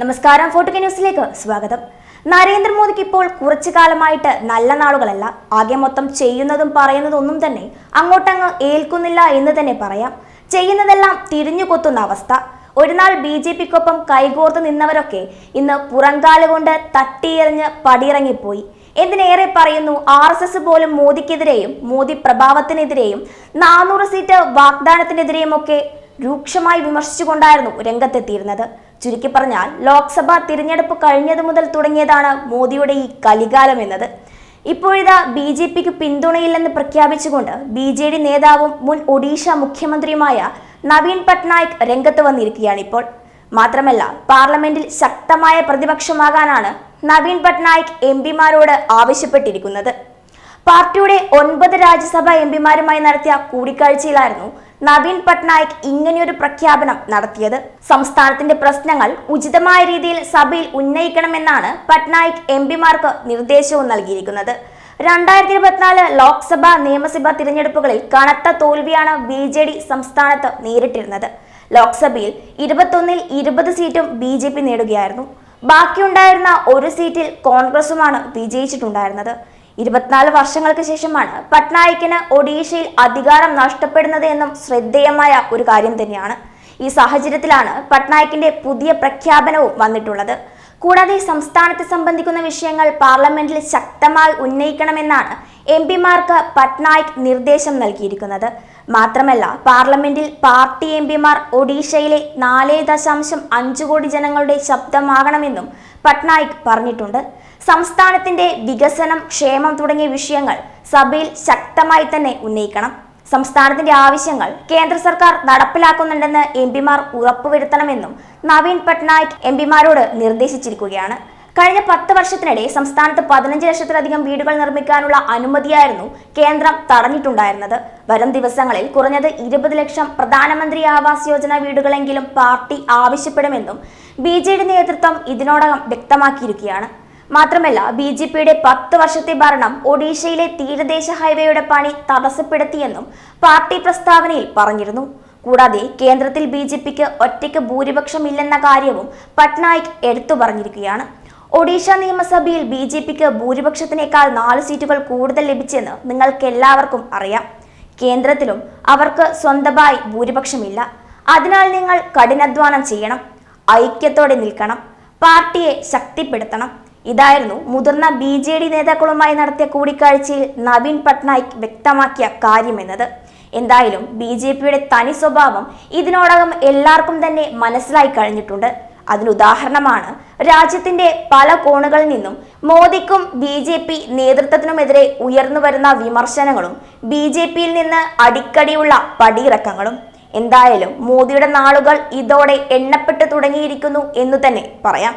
നമസ്കാരം ഫോർട്ടുക ന്യൂസിലേക്ക് സ്വാഗതം. നരേന്ദ്രമോദിക്ക് ഇപ്പോൾ കുറച്ചു കാലമായിട്ട് നല്ല നാളുകളല്ല. ആകെ മൊത്തം ചെയ്യുന്നതും പറയുന്നതും ഒന്നും തന്നെ അങ്ങോട്ടങ്ങ് ഏൽക്കുന്നില്ല എന്ന് തന്നെ പറയാം. ചെയ്യുന്നതെല്ലാം തിരിഞ്ഞു കൊത്തുന്ന അവസ്ഥ. ഒരു നാൾ ബി ജെ പിക്കൊപ്പം കൈകോർത്ത് നിന്നവരൊക്കെ ഇന്ന് പുറങ്കാൽ കൊണ്ട് തട്ടിയെറിഞ്ഞ് പടിയിറങ്ങിപ്പോയി. എന്തിനേറെ പറയുന്നു ആർ എസ് എസ് പോലും മോദിക്കെതിരെയും മോദി പ്രഭാവത്തിനെതിരെയും നാനൂറ് സീറ്റ് വാഗ്ദാനത്തിനെതിരെയും ഒക്കെ രൂക്ഷമായി വിമർശിച്ചുകൊണ്ടായിരുന്നു രംഗത്തെത്തിയിരുന്നത്. ചുരുക്കി പറഞ്ഞാൽ ലോക്സഭ തിരഞ്ഞെടുപ്പ് കഴിഞ്ഞതു മുതൽ തുടങ്ങിയതാണ് മോദിയുടെ ഈ കലികാലം എന്നത്. ഇപ്പോഴിതാ ബി ജെ പിക്ക് പിന്തുണയില്ലെന്ന് പ്രഖ്യാപിച്ചുകൊണ്ട് ബി ജെ ഡി നേതാവും മുൻ ഒഡീഷ മുഖ്യമന്ത്രിയുമായ നവീൻ പട്നായിക് രംഗത്ത് വന്നിരിക്കുകയാണ് ഇപ്പോൾ. മാത്രമല്ല പാർലമെന്റിൽ ശക്തമായ പ്രതിപക്ഷമാകാനാണ് നവീൻ പട്നായിക് എം പിമാരോട് ആവശ്യപ്പെട്ടിരിക്കുന്നത്. പാർട്ടിയുടെ ഒൻപത് രാജ്യസഭാ എം പിമാരുമായി നടത്തിയ കൂടിക്കാഴ്ചയിലായിരുന്നു നവീൻ പട്നായിക് ഇങ്ങനെയൊരു പ്രഖ്യാപനം നടത്തിയത്. സംസ്ഥാനത്തിന്റെ പ്രശ്നങ്ങൾ ഉചിതമായ രീതിയിൽ സഭയിൽ ഉന്നയിക്കണമെന്നാണ് പട്നായിക് എം പിമാർക്ക് നിർദ്ദേശവും നൽകിയിരിക്കുന്നത്. രണ്ടായിരത്തി ഇരുപത്തിനാല് ലോക്സഭ നിയമസഭാ തിരഞ്ഞെടുപ്പുകളിൽ കനത്ത തോൽവിയാണ് ബി ജെ ഡി സംസ്ഥാനത്ത് നേരിട്ടിരുന്നത്. ലോക്സഭയിൽ ഇരുപത്തൊന്നിൽ ഇരുപത് സീറ്റും ബി ജെ പി നേടുകയായിരുന്നു. ബാക്കിയുണ്ടായിരുന്ന ഒരു സീറ്റിൽ കോൺഗ്രസുമാണ് വിജയിച്ചിട്ടുണ്ടായിരുന്നത്. ഇരുപത്തിനാല് വർഷങ്ങൾക്ക് ശേഷമാണ് പട്നായിക്കിന് ഒഡീഷയിൽ അധികാരം നഷ്ടപ്പെടുന്നത് എന്നും ശ്രദ്ധേയമായ ഒരു കാര്യം തന്നെയാണ്. ഈ സാഹചര്യത്തിലാണ് പട്നായിക്കിന്റെ പുതിയ പ്രഖ്യാപനവും വന്നിട്ടുള്ളത്. കൂടാതെ സംസ്ഥാനത്തെ സംബന്ധിക്കുന്ന വിഷയങ്ങൾ പാർലമെന്റിൽ ശക്തമായി ഉന്നയിക്കണമെന്നാണ് എം പിമാർക്ക് പട്നായിക് നിർദ്ദേശം നൽകിയിരിക്കുന്നത്. മാത്രമല്ല പാർലമെന്റിൽ പാർട്ടി എം പിമാർ ഒഡീഷയിലെ നാല് ദശാംശം അഞ്ച് കോടി ജനങ്ങളുടെ ശബ്ദമാകണമെന്നും പട്നായിക് പറഞ്ഞിട്ടുണ്ട്. സംസ്ഥാനത്തിന്റെ വികസനം ക്ഷേമം തുടങ്ങിയ വിഷയങ്ങൾ സഭയിൽ ശക്തമായി തന്നെ ഉന്നയിക്കണം. സംസ്ഥാനത്തിന്റെ ആവശ്യങ്ങൾ കേന്ദ്ര സർക്കാർ നടപ്പിലാക്കുന്നുണ്ടെന്ന് എം പിമാർ ഉറപ്പുവരുത്തണമെന്നും നവീൻ പട്നായിക് എം പിമാരോട് നിർദ്ദേശിച്ചിരിക്കുകയാണ്. കഴിഞ്ഞ പത്ത് വർഷത്തിനിടെ സംസ്ഥാനത്ത് പതിനഞ്ച് ലക്ഷത്തിലധികം വീടുകൾ നിർമ്മിക്കാനുള്ള അനുമതിയായിരുന്നു കേന്ദ്രം തടഞ്ഞിട്ടുണ്ടായിരുന്നത്. വരും ദിവസങ്ങളിൽ കുറഞ്ഞത് ഇരുപത് ലക്ഷം പ്രധാനമന്ത്രി ആവാസ് യോജന വീടുകളെങ്കിലും പാർട്ടി ആവശ്യപ്പെടുമെന്നും ബി നേതൃത്വം ഇതിനോടകം വ്യക്തമാക്കിയിരിക്കുകയാണ്. മാത്രമല്ല ബി ജെ പിയുടെ പത്ത് വർഷത്തെ ഭരണം ഒഡീഷയിലെ തീരദേശ ഹൈവേയുടെ പണി തടസ്സപ്പെടുത്തിയെന്നും പാർട്ടി പ്രസ്താവനയിൽ പറഞ്ഞിരുന്നു. കൂടാതെ കേന്ദ്രത്തിൽ ബി ജെ പിക്ക് ഒറ്റയ്ക്ക് ഭൂരിപക്ഷമില്ലെന്ന കാര്യവും പട്നായിക് എടുത്തു പറഞ്ഞിരിക്കുകയാണ്. ഒഡീഷ നിയമസഭയിൽ ബി ജെ പിക്ക് ഭൂരിപക്ഷത്തിനേക്കാൾ നാല് സീറ്റുകൾ കൂടുതൽ ലഭിച്ചെന്ന് നിങ്ങൾക്ക് എല്ലാവർക്കും അറിയാം. കേന്ദ്രത്തിലും അവർക്ക് സ്വന്തമായി ഭൂരിപക്ഷമില്ല. അതിനാൽ നിങ്ങൾ കഠിനാധ്വാനം ചെയ്യണം ഐക്യത്തോടെ നിൽക്കണം പാർട്ടിയെ ശക്തിപ്പെടുത്തണം. ഇതായിരുന്നു മുതിർന്ന ബി ജെ ഡി നേതാക്കളുമായി നടത്തിയ കൂടിക്കാഴ്ചയിൽ നവീൻ പട്നായിക് വ്യക്തമാക്കിയ കാര്യമെന്നത്. എന്തായാലും ബി ജെ പിയുടെ തനി സ്വഭാവം ഇതിനോടകം എല്ലാവർക്കും തന്നെ മനസ്സിലായി കഴിഞ്ഞിട്ടുണ്ട്. അതിനുദാഹരണമാണ് രാജ്യത്തിന്റെ പല കോണുകളിൽ നിന്നും മോദിക്കും ബി ജെ പി നേതൃത്വത്തിനുമെതിരെ ഉയർന്നു വരുന്ന വിമർശനങ്ങളും ബി ജെ പിയിൽ നിന്ന് അടിക്കടിയുള്ള പടിയിറക്കങ്ങളും. എന്തായാലും മോദിയുടെ നാളുകൾ ഇതോടെ എണ്ണപ്പെട്ടു തുടങ്ങിയിരിക്കുന്നു എന്ന് തന്നെ പറയാം.